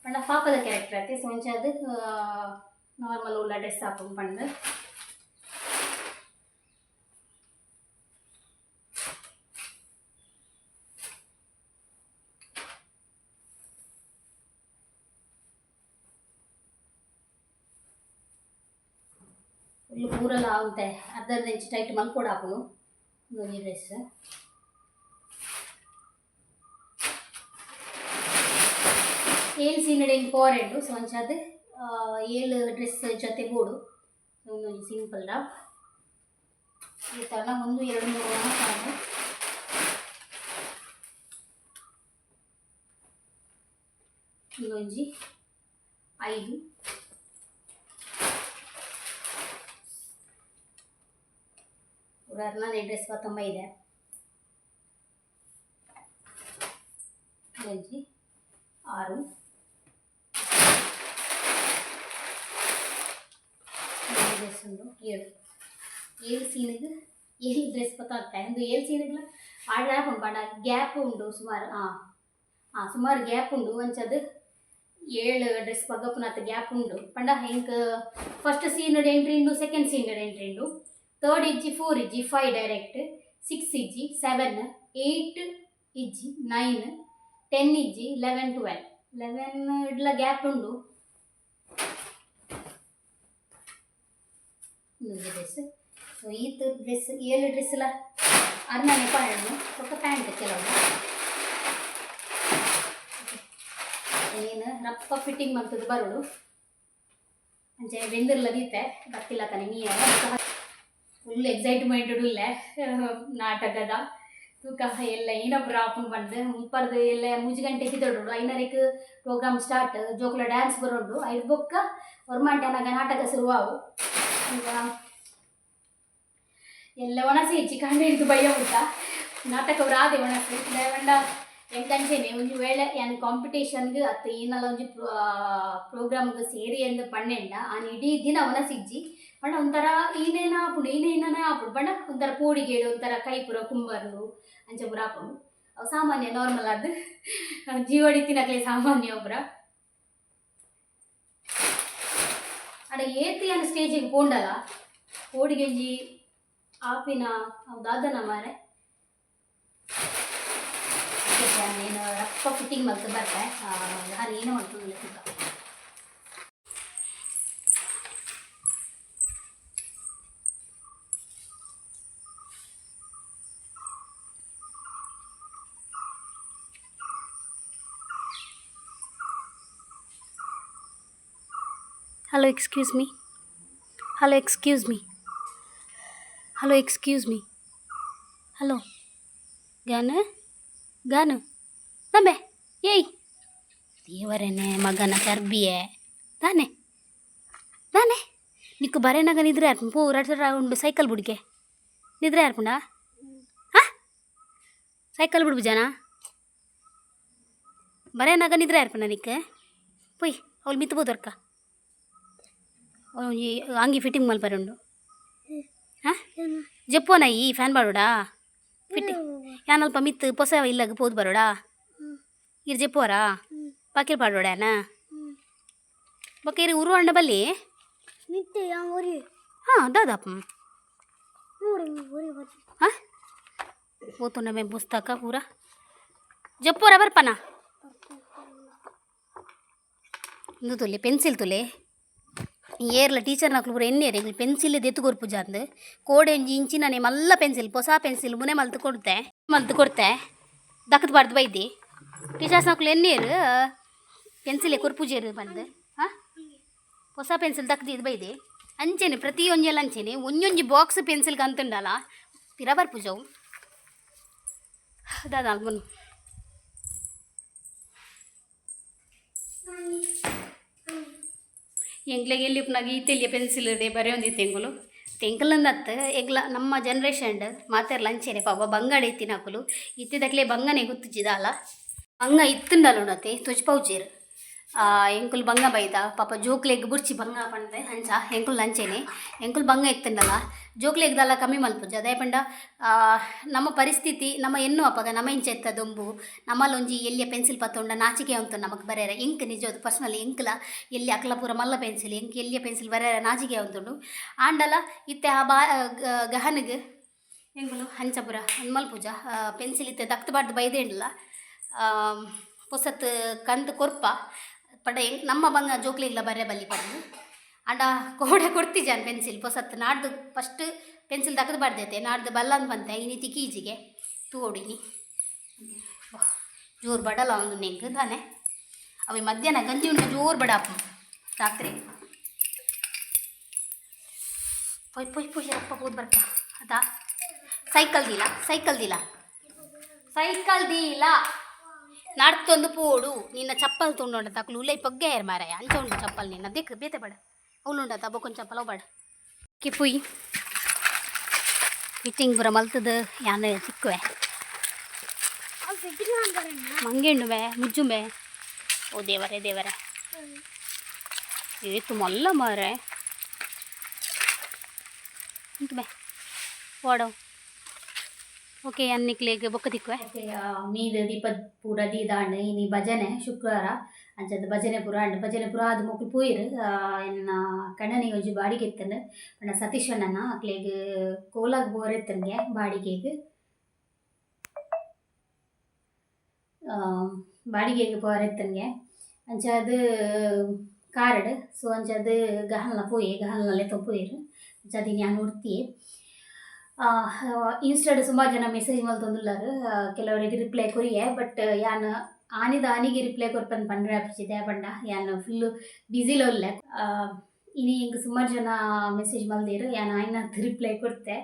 ಪಂಡ ಪಾಪದ ಕ್ಯಾರೆಕ್ಟರ್ ಐತೆ ಸೊ ಅದು ನಾರ್ಮಲ್ ಹೂಲ ಡ್ರೆಸ್ ಹಾಕೊಂಡು ಪಂಡ ಫುಲ್ ಪೂರಲ್ಲ ಆಗುತ್ತೆ ಅರ್ಧ ಅರ್ಧ ಇಂಚ್ ಟೈಟ್ ಮಲ್ಕೊಡ ಹಾಕೋನು ನೋಡಿ ಡ್ರೆಸ್ ಏಳು ಸೀನಡೆ ಇಂಪಾರ್ಟೆಂಟು ಸೊ ಒಂಚದು ಏಳು ಡ್ರೆಸ್ ಜೊತೆ ಬೋಡು ಒಂದು ಸಿಂಪಲ್ ಈ ಥರ ಒಂದು ಎರಡು ಮೂರು ಹಾಕೊಂಡು ಒಂದೊಂಜಿ ಐದು ಪೂರ ಹನ್ನೊಂದು ಡ್ರೆಸ್ ಬತ್ತೊಂಬ ಇದೆ ಅಜ್ಜಿ ಆರು ಏಳು ಡ್ರೆಸ್ ಉಂಟು ಏಳು ಏಳು ಸೀನಿಗೆ ಏಳು ಡ್ರೆಸ್ ಗೊತ್ತಾಗ್ತಾ ಒಂದು ಏಳು ಸೀನಿಗ್ಲ ಆಡ ಉಂಟು ಪಂಡ ಗ್ಯಾಪ್ ಉಂಟು ಸುಮಾರು ಹಾಂ ಹಾಂ ಸುಮಾರು ಗ್ಯಾಪ್ ಉಂಡು ಒಂಚದು ಏಳು ಡ್ರೆಸ್ ಪಗಪ್ಪುನತ್ತ ಗ್ಯಾಪ್ ಉಂಡು ಪಂಡ ಹೆಂಗ್ ಫಸ್ಟ್ ಸೀನಡ್ ಎಂಟ್ರಿ ಉಂಡು ಸೆಕೆಂಡ್ ಸೀನಡ್ ಎಂಟ್ರಿ ಉಂಡು ತರ್ಡ್ ಇಜ್ಜಿ ಫೋರ್ ಇಜ್ಜಿ ಫೈವ್ ಡೈರೆಕ್ಟ್ ಸಿಕ್ಸ್ ಇಜ್ಜಿ ಸೆವೆನ್ ಏಯ್ಟ್ ಇಜ್ಜಿ ನೈನ್ ಟೆನ್ ಇಜ್ಜಿ ಲೆವೆನ್ ಟ್ವೆಲ್ ಲೆವೆನ್ ಇಡ್ಲ ಗ್ಯಾಪ್ ಉಂಡು ಇನ್ನೊಂದು ಡ್ರೆಸ್ ಸೊ ಈತ ಡ್ರೆಸ್ ಏಳು ಡ್ರೆಸ್ ಎಲ್ಲ ಅರ್ನನೆ ಪಾಡನ್ನು ಸ್ವಲ್ಪ ಪ್ಯಾಂಟ್ ಕೆಲವು ಏನು ರಪ್ಪ ಫಿಟ್ಟಿಂಗ್ ಮಾಡ್ತದ್ದು ಬರೋಡು ಅಂಚೆ ಬೆಂದಿರ್ಲ ದೀತೆ ಬರ್ತಿಲ್ಲ ತಾನೆ ನೀ ಫುಲ್ ಎಕ್ಸೈಟ್ಮೆಂಟೆಡ್ ಇಲ್ಲ ನಾಟಕದ ತೂಕ ಎಲ್ಲ ಏನೊಬ್ರು ಹಾಕೊಂಡು ಬಂದು ಮುಪ್ಪರ್ದು ಎಲ್ಲ ಮುಜ್ ಗಂಟೆ ಕಿತ್ತೋಡು ಐನರಿಕ್ ಪ್ರೋಗ್ರಾಮ್ ಸ್ಟಾರ್ಟ್ ಜೋಕ್ಲ ಡ್ಯಾನ್ಸ್ ಬರೋಡು ಐದು ಬೊಕ್ಕ ಹೊರಮಾಂಟನಾಗ ನಾಟಕ ಶುರುವಾವು ಈಗ ಎಲ್ಲ ಒಣಸಿ ಹೆಚ್ಚಿ ಕಂಡು ಹಿಡಿದು ಭಯ ಉಂಟ ನಾಟಕ ರಾದೆ ಒಣಸಿ ದಯವಂಡ ಎಂಕಂಚೇನೆ ಒಂಜಿ ವೇಳೆ ಯಾನ್ ಕಾಂಪಿಟೇಷನ್ಗೆ ಅತ್ತ ಏನಲ್ಲ ಒಂಜಿ ಪ್ರೋಗ್ರಾಮ್ಗೆ ಸೇರಿ ಎಂದು ಪಣ್ಣೆಂಡ ಆನ್ ಇಡೀ ದಿನ ಒನಸಿಜ್ಜಿ ಬಣ್ಣ ಒಂಥರ ಈನೇನ ಆಪುಂಡು ಈನೇನೇ ಆಪುಂಡು ಬಣ್ಣ ಒಂಥರ ಪೋಡಿಗೇಡು, ಒಂಥರ ಕೈ ಪುರ ಕುಂಬರ್ಲು ಅಂಚ ಪುರ ಆಪುಂಡು ಅವು ಸಾಮಾನ್ಯ ನಾರ್ಮಲ್ ಅದು ಜೀವಡಿ ತಿನ್ನಕ್ಲೆ ಸಾಮಾನ್ಯ ಒಬ್ಬರ ಅಡ ಏತಿ ಅನ್ನ ಸ್ಟೇಜಿಗೆ ಪೋಂಡಲ್ಲ ಪೋಡಿಗೆಂಜಿ, ಆಪಿನ ದಾದನ ಮಾರೆ. ಏನು ರಪ್ಪ ಫಿಟ್ಟಿಂಗ್ ಮತ್ತೆ ಬರ್ತೆ. ಯಾರು ಏನೋ ಮಾಡ್ಕೊಂಡಿಲ್ಲ hello excuse me hello excuse me hello excuse me hello ಗಾನ ಗಾನು ನಂಬೆ ಏಯ್ ದೇವರೇನೆ ಮಗನ ಕರ್ಬಿಯೇ ತಾನೆ ತಾನೆ నీకు బరేనాగా నిద్ర ఏర్పం పో రట ఉండు సైకిల్ బుడికే నిద్ర ఏర్పండా సైకిల్ బుడి జనా ಬರೇನಾಗ ನಿದ್ರೆ ಏರ್ಪಣ್ಣ ನಿಕ್ಕೆ ಪೊಯ್ ಅವಳು ಮಿತ್ತು ಬೋದರ್ಕ ಈ ಅಂಗಿ ಫಿಟ್ಟಿಂಗ್ ಮಲ್ಪರುಂಡು ಹಾಂ ಜಪ್ಪೋನ ಈ ಫ್ಯಾನ್ ಬಾಡೋಡಾ ಫಿಟ್ಟಿ ಯಾನಲ್ಪ ಮಿತ್ ಪೊಸ ಇಲ್ಲಾಗ ಪೋದು ಬರೋಡಾ ಇರು ಜಪ್ಪೋರಾ ಪಾಕಿಲ್ ಪಾಡೋಡ್ಯಾನ ಬೊಕ್ಕ ಇರು ಉರು ಅಣ್ಣ ಬಲ್ಲಿ ಹಾಂ ದಾದಾಪ ಹಾಂ ಓತುಂಡ ಮೇ ಪುಸ್ತಕ ಪೂರ ಜಪ್ಪೋರ ಬರ್ಪನ ಇಂದು ತುಲೆ ಪೆನ್ಸಿಲ್ ತುಲೆ ಏರ್ಲ ಟೀಚರ್ ನಕ್ಲು ಪೂರ ಎನ್ನೇರು ಈಗ ಪೆನ್ಸಿಲ್ ಎತ್ತು ಕೊರ್ಪು ಜಾಂದು ಕೋಡೆ ಒಂಜಿ ಇಂಚಿನ ಮಲ್ಲ ಪೆನ್ಸಿಲ್ ಹೊಸ ಪೆನ್ಸಿಲ್ ಮುನೆ ಮಲ್ತು ಕೊಡ್ತೆ ಮಲ್ತು ಕೊಡ್ತೆ ದಕ್ಕದ ಬಾರ್ದು ಬೈದಿ ಟೀಚರ್ಸ್ ನಕ್ಲು ಎನ್ನೇರು ಪೆನ್ಸಿಲ್ ಕೊರ್ಪುಜೇರು ಬಂದು ಹಾಂ ಹೊಸ ಪೆನ್ಸಿಲ್ ದಕ್ಕದಿದ್ದು ಬೈದಿ ಅಂಚೆನೆ ಪ್ರತಿ ಒಂಜೆಲ್ಲ ಅಂಚೆನೆ ಒಂಜೊಂಜಿ ಬಾಕ್ಸ್ ಪೆನ್ಸಿಲ್ಗೆ ಅಂತುಂಡಲ್ಲ ಪಿರ ಬರ್ಪುಜವು ದಾದಾ ಬನ್ನು ಎಂಗ್ಲೆಗೆ ಈ ತೆಲಿಯ ಪೆನ್ಸಿಲ್ ಇದೆ, ಬರೀ ಒಂದು ಎಂಗುಲು ತೆಂಕಲಂದತ್ತ ಎಗ್ಲ ನಮ್ಮ ಜನ್ರೇಷನ್ ಮಾತಾರ ಲಂಚೇನೆ ಪಾಪ ಬಂಗಾಡ ಇತ್ತಿನಾಕುಲು ಇತ್ತಿದಕ್ಲೆ ಬಂಗನೆ ಗುತ್ತಿಜಿದಾಲ ಬಂಗ ಇತ್ತುಂಡಲ್ಲ ತುಜ್ ತುಜ್ಪೌಜೇರು. ಎಂಕುಲ್ ಬಂಗ ಬೈದ. ಪಾಪ ಜೋಕ್ಲೆಗ್ ಬುರ್ಚಿ ಬಂಗ ಪಂಡೆ ಹಂಚ. ಎಂಕುಲ್ ಲಂಚೇನೆ ಎಂಕುಲ್ ಬಂಗ ಇತ್ತುಂಡಲ್ಲ ಜೋಕ್ಲೆಗ್ದಲ್ಲ ಕಮ್ಮಿ ಮಲ್ಪುಜ ಅದೇ ಪಂಡ ನಮ್ಮ ಪರಿಸ್ಥಿತಿ, ನಮ್ಮ ಎನ್ನು ಅಪ್ಪಗ ನಮ್ಮ ಇಂಚೆತ್ತ ದೊಂಬು, ನಮ್ಮಲ್ಲೊಂಜಿ ಎಲ್ಲಿಯ ಪೆನ್ಸಿಲ್ ಪತ್ತೊಂಡ ನಾಚಿಕೆ ಉಂಟು ನಮಗೆ ಬರೆಯರ. ಇಂಕ್ ನಿಜವಾದ ಪರ್ಸ್ನಲ್ ಎಲ್ಯ ಎಲ್ಲಿ ಅಕ್ಲಪುರ ಮಲ್ಲ ಪೆನ್ಸಿಲ್ ಎಂಕ್ ಎಲ್ಲಿಯ ಪೆನ್ಸಿಲ್ ಬರೆಯರ ನಾಚಿಕೆ ಉಂಟುಂಡು ಆಂಡಲ, ಇತ್ತೆ ಆ ಬಾ ಗಹನಗೆ, ಎಂಗುಲು ಹಂಚಪುರ ಮಲ್ಪುಜ ಪೆನ್ಸಿಲ್ ಇತ್ತೆ ದಕ್ತಬಾರ್ದು ಬೈದೇಂಡಲ್ಲ ಪೊಸತ್ ಕಂದು ಕೊರ್ಪ ಪಂಡ ಹೆಂಗ್ ನಮ್ಮ ಬಂಗ ಜೋಕ್ಲಿಗ್ಲ ಬರೆ ಬಲ್ಲಿ ಪಡ್ದು ಅಂಡ ಕೋಡೆ ಕೊಡ್ತಿಜಾನ್ ಪೆನ್ಸಿಲ್, ಪೊಸತ್ ನಾಡ್ದು ಫಸ್ಟ್ ಪೆನ್ಸಿಲ್ ತಗದು ಬಾರ್ದೈತೆ, ನಾಡ್ದು ಬಲ್ಲಂದು ಬಂತೆ ಇನಿ ತಿಕ್ಕೀಜಿಗೆ ತೂಡಿನಿ ಜೋರು ಬಡಲ ಅವನು ನೆಂಗ ತಾನೆ. ಅವೆ ಮಧ್ಯಾಹ್ನ ಗಂಜಿ ಉಂಟು ಜೋರು ಬಡಾಪ ರಾತ್ರಿ. ಪೊಯ್ ಪೊಯ್ ಪೊಯ್, ಅಪ್ಪ ಹೋದ್ ಬರ್ಕ. ಅದಾ? ಸೈಕಲ್ ದಿಲ್ಲ ಸೈಕಲ್ ದಿಲ್ಲ ಸೈಕಲ್ ದೀಲ. ನಡ್ತೊಂದು ಪೋಡು, ನಿನ್ನ ಚಪ್ಪಲ್ ತುಂಡೊಂಡ ತಕ್ಲು ಉಲ್ಲೈ ಪಗ್ಗೆ ಏರ್ ಮಾರಾಯ? ಅಂಚ ಉಂಡು ಚಪ್ಪಲ್ ನಿನ್ನ. ದಿಕ್ ಬೇತೆ ಬೇಡ. ಅವಳುಂಡ ತಬಕೊಂಡ್ ಚಪ್ಪಲ್ ಅವ್ ಬೇಡ. ಕಿಪುಯ್ ಫಿಟ್ಟಿಂಗ್ ಪೂರ ಮಲ್ತದು ಯಾನ್ ಚಿಕ್ಕವೆ. ಆ ಫಿಟ್ಟಿಂಗ್ ಮಾಡ್ತಾರಣ್ಣ ಮಂಗೆಂಡುವೆ ಮುಜ್ಜುಂಬೆ ಓ ದೇವರೇ ದೇವರೇ. ಏತು ಮಲ್ಲ ಮಾರೆ ಉಂಟು ಬೇ. ಓಡೋ. ಓಕೆ ಅನ್ನಿಕ್ಲಿಗೆ ಬೊಕ್ಕ ತಿಕ್ಕುವೆ. ಮೀದು ದೀಪ ಪೂರ ದೀದಾಂಡ್, ಇನಿ ಭಜನೆ ಶುಕ್ರವಾರ. ಅಂಚದ ಭಜನೆ ಪುರ, ಅಂಡ್ ಭಜನೆ ಪುರ ಆದ್ ಮೊಕ್ಕು ಪೋಯಿರು ಎನ್ನ ಕಣ್ಣನಿ ಒಂಜಿ ಬಾಡಿಗೆ ಎತ್ತಂಡು ಪಂಡ ಸತೀಶ್ ಅಣ್ಣನ ಅಕ್ಲೆಗ್ ಕೋಲಾಗ್ ಬೋರೆತ್ತನ್ಗೆ ಬಾಡಿಗೆಗ್. ಬಾಡಿಗೆಗೆ ಬೋರೆತ್ತನ್ಗೆ ಅಂಚ ಅದು ಕಾರಡ್, ಸೊ ಅಂಚ ಅದು ಗಹಲ್ನ ಪೋಯಿ, ಗಹಲ್ನಲ್ಲೇ ತೊಪ್ಪೋಯಿರು ಅಂಚ ಅದು ನಾನು ಉಡ್ತಿ ಇನ್ಸ್ಟಾಡ್ ಸುಮಾರು ಜನ ಮೆಸೇಜ್ ಮಲ್ತೊಂದುಲ್ಲಾರು ಕೆಲವರಿಗೆ ರಿಪ್ಲೈ ಕೊರಿಯೆ ಬಟ್ ಯಾನ್, ಆನಿದ ಆನಿಗೆ ರಿಪ್ಲೈ ಕೊರ್ಪನ್ ಪಂಡ್ರೆ ಆಪಿಸಿದೆ ಪಂಡ ಯಾನ್ ಫುಲ್ಲು ಬ್ಯುಸಿಲೊಲ್ಲೆ ಇನಿ ಹಿಂಗೆ ಸುಮಾರು ಜನ ಮೆಸೇಜ್ ಮಲ್ದಿರು ಯಾನ್ ಆಯ್ನ ರಿಪ್ಲೈ ಕೊಡ್ತೆ.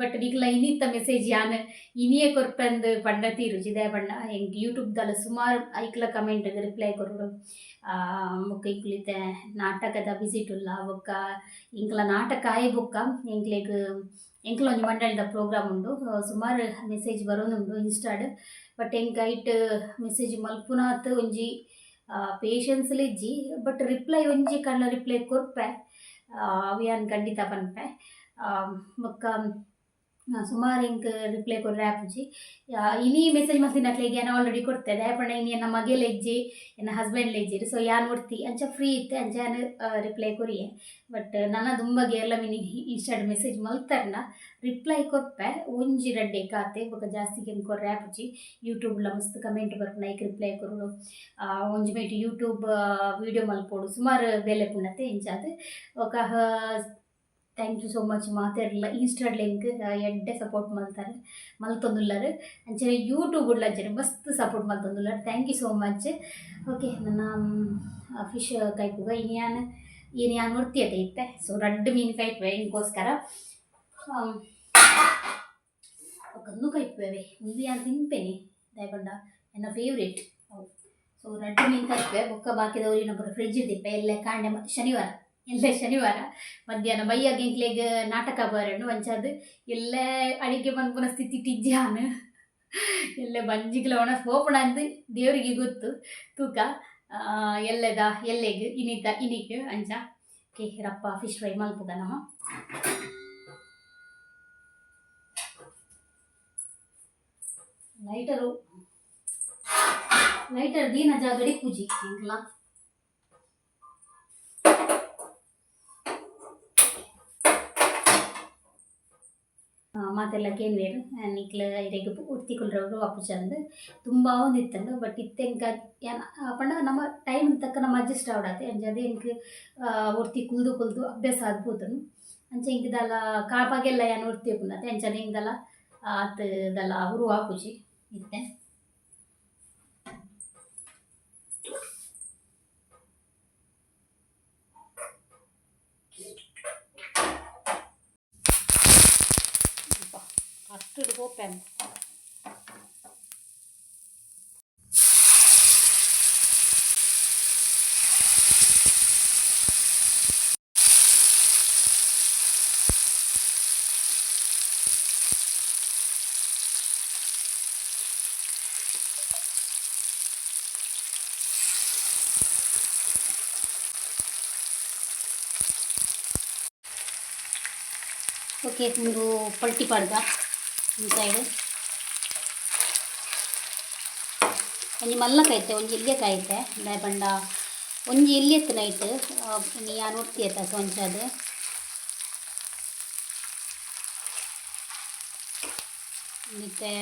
ಬಟ್ ನಿಕ್ಲ ಇನ್ನಿತ್ತ ಮೆಸೇಜ್ ಯಾನ್ ಇನಿಯೇ ಕೊರ್ಪಂದು ಪಂಡ ತೀರುಜಿದೆ ಬಣ್ಣ ಹೆಂಗೆ ಯೂಟ್ಯೂಬ್ದಲ್ಲ ಸುಮಾರು ಐಕ್ಲ ಕಮೆಂಟ್ ರಿಪ್ಲೈ ಕೊರೋಡು ಬೊಕ್ಕ ಇಕ್ಲಿತೆ, ನಾಟಕದ ವಿಸಿಟ್ ಉಲ್ಲ ಬೊಕ್ಕ ಇಂಕ್ಲ ನಾಟಕ ಆಯ್ ಬೊಕ್ಕ ಎಂಕ್ಲೆಗ್ ಎಂಕ್ಲ ಒಂಜಿ ಮಂಡಳಿದ ಪ್ರೋಗ್ರಾಮ್ ಉಂಡು. ಸುಮಾರು ಮೆಸೇಜ್ ಬರೋನುಂಡು ಇನ್ಸ್ಟಾಡ್ ಬಟ್ ಎಂಕ್ ಐಟ್ ಮೆಸೇಜ್ ಮಲ್ಪುನಾತ್ ಒಂಜಿ ಪೇಷನ್ಸ್ಲ ಲಿಜ್ಜಿ ಬಟ್ ರಿಪ್ಲೈ ಒಂಜಿ ಕಣ್ಣ ರಿಪ್ಲೈ ಕೊರ್ಪೆ. ಅವಿಯಾನ್ ಖಂಡಿತ ಪನ್ಪೆ. ಬೊಕ್ಕ ಸುಮಾರು ಇಂಕ್ ರಿಪ್ಲೈ ಕೊಡ್ರೆ ಆಪುಜಿ. ಇನಿ ಮೆಸೇಜ್ ಮಲ್ತಿನಕ್ಲೆಗ್ ಏನೋ ಆಲ್ರೆಡಿ ಕೊಡ್ತೆ ಪಣ ಇನಿ ನಮ್ಮ ಮಗೆ ಇಜ್ಜಿ, ಏನ ಹಸ್ಬೆಂಡ್ ಇಜ್ಜಿರು ಸೊ ಯಾನ್ ನೋಡ್ತಿ? ಅಂಚ ಫ್ರೀ ಇತ್ತೆ, ಅಂಚ ಏನು ರಿಪ್ಲೈ ಕೊರಿಯೆ. ಬಟ್ ನನ್ನ ದುಂಬಗೆ ಎಲ್ಲ ಮಿನಿ ಇನ್ಸ್ಟಾಡ್ ಮೆಸೇಜ್ ಮಲ್ತರ್ನ. ರಿಪ್ಲೈ ಕೊಪ್ಪೆ ಒಂಜಿ ರಡ್ಡೆ ಕಾತೆ ಬೊಕ ಜಾಸ್ತಿ ಕೆನ್ ಕೊರ್ರೆ ಆಪುಜಿ. ಯೂಟ್ಯೂಬ್ಲ ಮಸ್ತ್ ಕಮೆಂಟ್ ಬರ್ಪುನ ಐಕ್ ರಿಪ್ಲೈ ಕೊರೋಡು ಒಂಜಿ ಮೇಟ್ ಯೂಟ್ಯೂಬ್ ವಿಡಿಯೋ ಮಲ್ಪೋಡು. ಸುಮಾರು ಬೇಲೆ ಪುಣ್ಣತೆ ಇಂಚಾದ್ ಒಕ ಥ್ಯಾಂಕ್ ಯು ಸೋ ಮಚ್ ಮಾತೆರ್ಲ ಇನ್ಸ್ಟಾಡ್ ಲಿಂಕ್ ಎಡ್ಡೆ ಸಪೋರ್ಟ್ ಮಲ್ತಾರೆ ಮಲ್ತೊಂದುಲ್ಲರು ಅಂಚನೆ ಯೂಟ್ಯೂಬ್ ಉಡ್ಲ ಅಂಚನೆ ಮಸ್ತ್ support ಮಲ್ತೊಂದುಲ್ಲರು thank you so much okay ನನ್ನ ಫಿಶ್ ಕೈಪುಗ ಇನ್ನು ಯಾನ್ ಏನು ಯಾನ್ ನೋಡ್ತಿಯತೆ ಇತ್ತೆ ಸೊ ರಡ್ಡ್ ಮೀನು ಕೈಪುವೆ ಇಂಕೋಸ್ಕರ ಒಕ್ಕನ್ನು ಕೈಪುವೆ ಇದು ಯಾನ್ ತಿನ್ಪೇನೆ ದಯಪಂಡ ನನ್ನ ಫೇವ್ರೇಟ್ ಸೊ ರಡ್ಡ್ ಮೀನು ಕೈಪುವೆ ಬೊಕ್ಕ ಬಾಕಿದವ್ರು ಇನ್ನೊಬ್ಬರು ಫ್ರಿಡ್ಜ್ ದಿಪ್ಪೆ ಎಲ್ಲೇ ಕಾಂಡೆ ಮತ್ತು ಶನಿವಾರ ಎಲ್ಲೇ ಶನಿವಾರ. ಮಧ್ಯಾಹ್ನ ಬಯ್ಯ ಗೆಂಕ್ಲೆಗ್ ನಾಟಕ ಬರಣ್ಣು ಅಂಚದು ಎಲ್ಲೇ ಅಡಿಗೆ ಮನ್ಪುನ ಸ್ಥಿತಿ ಟಿಜ್ಜಾನ್ ಎಲ್ಲೇ ಬಂಜಿಗ್ಲ ಒಣ ಹೋಪಣ ಅಂತ ದೇವರಿಗೆ ಗೊತ್ತು. ತೂಕ ಎಲ್ಲದ, ಎಲ್ಲೆಗ್ ಇನಿತ ಇನಿಕ್ ಅಂಚ ಕೆ ರಪ್ಪ ಫಿಶ್ ಫ್ರೈ ಮಲ್ಪದ ನಮ್ಮ ಲೈಟರು ಲೈಟರ್ ದೀನ ಜಾಗಡಿ ಪೂಜೆ ಎಂಕ್ಲ ಆ, ಮಾತೆಲ್ಲ ಕೇನ್ವೇರು ನಿಕ್ಲ ಇರೆಗ್ ಉಡ್ತಿಕೊಳ್ರವ್ರು ವಾಪಸ್ ಚಂದ್ ತುಂಬ ಒಂದಿತ್ತಂಡು ಬಟ್ ಇತ್ತೆಂಕ ಆ, ಪಂಡ ನಮ್ಮ ಟೈಮ್ ತಕ್ಕ ನಮ್ಮ ಅಡ್ಜಸ್ಟ್ ಆವಡಾತೆ. ಅಂಜದೆ ಎಂಕ್ ಉರ್ತಿ ಕುಲ್ದು ಕುಲ್ದು ಅಭ್ಯಾಸ ಆಗ್ಬೋದು ಅಂಚೆ ಇಂಕದಲ್ಲ ಕಾಪಾಗೆಲ್ಲ ಏನು ಉರ್ತಿ ಪುನತೆ ಅಂಚನೆ ಹಿಂಗಲ್ಲ ಆತ್ ದಲ್ಲ ಅವರು ಆಪುಜಿ ಇತ್ತೆ. ಅಷ್ಟು ಹೋಪೆನ್ ಓಕೆ ಒಂದು ಪಲ್ಟಿ ಪಾಡ್ದ ಈ ಸೈಡ್ ಒಂಜಿ ಮಲ್ಲ ಕಾಯ್ತೆ ಒಂಜಿ ಇಲ್ಲಿಯ ಕಾಯ್ತೆ ದಯಪಂಡ ಒಂಜಿ ಎಲ್ಲಿಯತ್ತು ನೈಟ್ ನೀ ಯಾ ನೋಡ್ತೀಯತ್ತ ಸೊಂಚದು ಮತ್ತೆ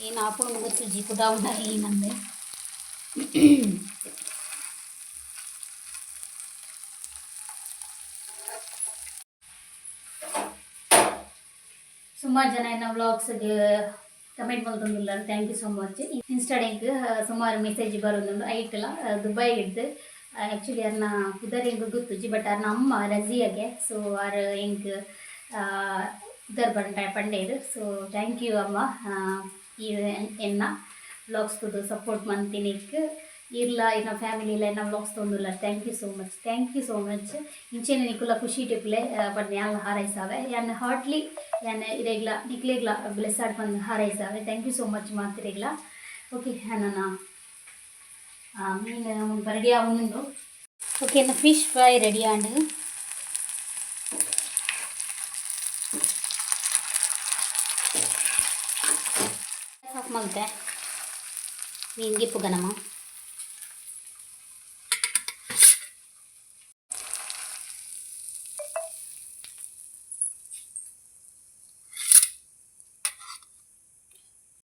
ಏನು ಆಪುಡು ಮುಗಿತು ಜಿ ಉಂಡ ಈ ಸುಮಾರು ಜನ ಇನ್ನು ವ್ಲಾಗ್ಸ್ಗೆ ಕಮೆಂಟ್ ಮಲ್ತೊಂದುಲ್ಲ ಥ್ಯಾಂಕ್ ಯು ಸೊ ಮಚ್ ಇನ್ಸ್ಟಾಡೆಂಕ್ ಸುಮಾರು ಮೆಸೇಜ್ ಬರೋದು ಐಟಲ್ಲ ದುಬೈ ಇದ್ದು ಆ್ಯಕ್ಚುಲಿ ಅರ್ನ ಕುದರ್ ಹೆಂಗೆ ಗೊತ್ತುಜಿ ಬಟ್ ಅವ್ರನ್ನ ಅಮ್ಮ ರಜಿಯಾಗೆ. ಸೊ ಅವ್ರ ಹೆಂಗ್ ಕುದರ್ ಬಂಡ ಪಂಡೇದು ಸೊ ಥ್ಯಾಂಕ್ ಯು ಅಮ್ಮ. ಈ ಎನ್ನ ವ್ಲಾಗ್ಸ್ದು ಸಪೋರ್ಟ್ ಮಂತಿನಿಕ್. ಇರ್ಲ, ಇನ್ನ ಫ್ಯಾಮಿಲಿ ಇಲ್ಲ ಇನ್ನ vlogs ತೊಂದಿಲ್ಲ. Thank you so much thank you so much ಇಂಚೆನೆ ನಿಕುಲ ಖುಷಿ ಟಿಪ್ಲೆ ಬಟ್ ಯಾನ್ ಹಾರೈಸಾವೆ. ಯಾನ್ ಹಾರ್ಟ್ಲಿ ಯಾನ್ ಇರೆಗ್ಲ, ನಿಕ್ಲೆಗ್ಲ ಬ್ಲೆಸ್ಸಾಡ್ ಬಂದು ಹಾರೈಸಾವೆ. ಥ್ಯಾಂಕ್ ಯು ಸೋ ಮಚ್ ಮಾತಿರೆಗ್ಲ ಓಕೆ ನನ್ನ ಮೀನು ರೆಡಿ ಆಗುಂಡು ಓಕೆ ನನ್ನ ಫಿಶ್ ಫ್ರೈ ರೆಡಿ ಆಂಡು. ಆಫ್ ಮಲ್ತೆ ಮೀನಿಗೆ ಪುಗನಮ್ಮ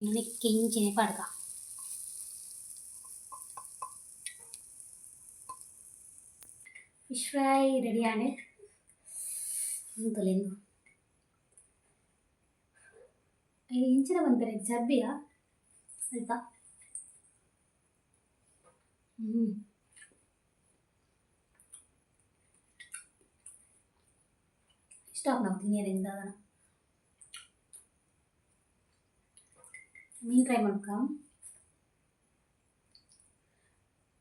నెక్కించిని పడక ఫిష్ ఫ్రై రెడీ అండి అంతలేదు ఇది ఇంచిన అంತಾರೆ ಜಬ್ಬಿಯ ಅಲ್ತ ಹ್ಞೂ ಇಷ್ಟ ಆಗ್ತೀನಿ ಅದನ್ನು ಮೀನು ಫ್ರೈ ಮಾಡ್ಕ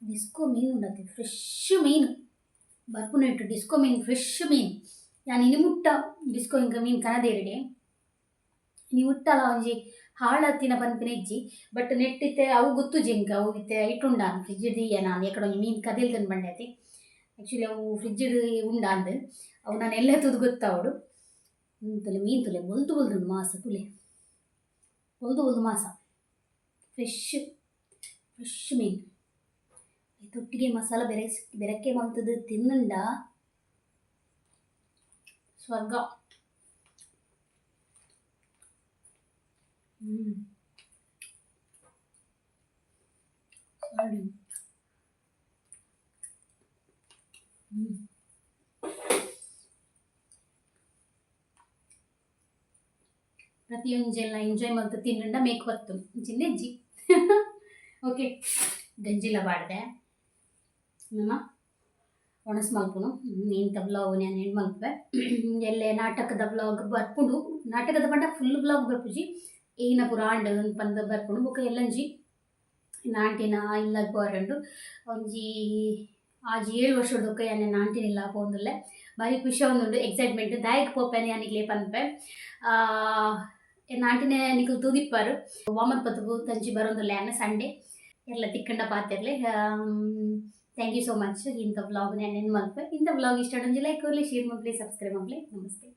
ಡಿಸ್ಕೋ ಮೀನು ಉಂಡತಿ ಫ್ರೆಶ್ ಮೀನು. ಬರ್ಪುನ ಇಟ್ಟು ಡಿಸ್ಕೋ ಮೀನು ಫ್ರೆಶ್ ಮೀನು. ನಾನು ಇನ್ನು ಮುಟ್ಟ ಡಿಸ್ಕೋ ಇಂಕ ಮೀನು ಕನದೇರಿಡೆ ನೀವು ಮುಟ್ಟಲ್ಲ ಒಂಜಿ ಹಾಳತ್ತಿನ ಪನ್ಪಿನ ಇಜ್ಜಿ ಬಟ್ ನೆಟ್ಟಿತ್ತೆ ಅವು ಗೊತ್ತು ಜಿಂಕ ಅವು ಇತ್ತೆ ಇಟ್ಟುಂಡ ಫ್ರಿಜ್ ಇದ್ದೀಯ ನಾನು ಯಾಕಡೆ ಮೀನು ಕದೇಲ್ ಬಂಡೆ ಬಂಡೈತಿ. ಆ್ಯಕ್ಚುಲಿ ಅವು ಫ್ರಿಜ್ ಉಂಡ ಅಂದು, ಅವು ನಾನು ಎಲ್ಲ ತುದು ಗೊತ್ತಾವಡು ತುಲೆ ಮೀನು ತುಲೆ, ಬೊಲ್ದು ಬೊಲ್ದು ಮಾಸ ತುಲೆ. ಬೊಲ್ದು ಬೊಲ್ದು ಮಾಸ. ಫ್ರೆಶ್ ಫ್ರೆಶ್ ಮೀನು ತೊಟ್ಟಿಗೆ ಮಸಾಲ ಬೆರೆ ಬೆರಕೆ ಮಲ್ತದು ತಿನ್ನಂಡ ಸ್ವರ್ಗ ಹ್ಞೂ ಸಾರಿ ಹ್ಞೂ ಪ್ರತಿಯೊಂಜೆಲ್ಲ ಎಂಜಾಯ್ ಮಾಡ್ತಾ ತಿನ್ನಂಡ ಮೇಕ್ ಬತ್ತು ಚಿನ್ನೆಜ್ಜಿ ಓಕೆ. ಗಂಜಿಲ ಬಾಡ್ದೆ. ನಮ್ಮ ಒಣಸ್ ಮಲ್ಪುನು. ಇಂಥ ಬ್ಲಾಗ್ ನಾನು ಹೆಣ್ಣು ಮಲ್ಪೆ ಎಲ್ಲೆ ನಾಟಕದ ಬ್ಲಾಗ್ ಬರ್ಪುಂಡು ನಾಟಕದ ಪಂಡ ಫುಲ್ ಬ್ಲಾಗ್ ಬರ್ಪುಜಿ. ಏನ ಪುರಾಂಡ್ ಬಂದ ಬರ್ಪುಂಡು ಬೊಕ ಎಲ್ಲಂಜಿ. ನಾಂಟಿನ ಇಲ್ಲ ಬರಂಡು. ಒಂಜಿ ಆಜಿ ಏಳು ವರ್ಷದಕ್ಕೆ ಯಾನೆ ನಾಂಟಿನ ಇಲ್ಲ ಪೋಂದುಲ್ಲೆ ಬಾರಿ ಖುಷಿ ಒಂದುಂಡು ಎಕ್ಸೈಟ್ಮೆಂಟ್ ದಾಯಕ್ ಪೋಪೆನೆ ಯಾನಿಗ್ಲೇ ಪನ್ಪೆ. ನಾಂಟಿನ ನಿಕಲ್ ತೂದಿಪ್ಪಾರು ವಾಮತ್ ಪತ್ತಗು ತಂಜಿ ಬರೋಂದುಲ್ಲೆ ಯಾನೆ ಸಂಡೇ ಎಲ್ಲ ತಿಕ್ಕಂಡ ಪಾತಿರ್ಲಿ ಥ್ಯಾಂಕ್ ಯು ಸೋ ಮಚ್ ಇಂಥ ವ್ಲಾಗ್ ನಾನು ಏನು ಮಲ್ಪೆ ಇಂಥ ವ್ಲಾಗ್ ಇಷ್ಟ ಲೈಕ್ ಕೊರಲಿ ಶೇರ್ ಮಾಡಲಿ ಸಬ್ಸ್ಕ್ರೈಬ್ ಮಾಡಲಿ ನಮಸ್ತೆ.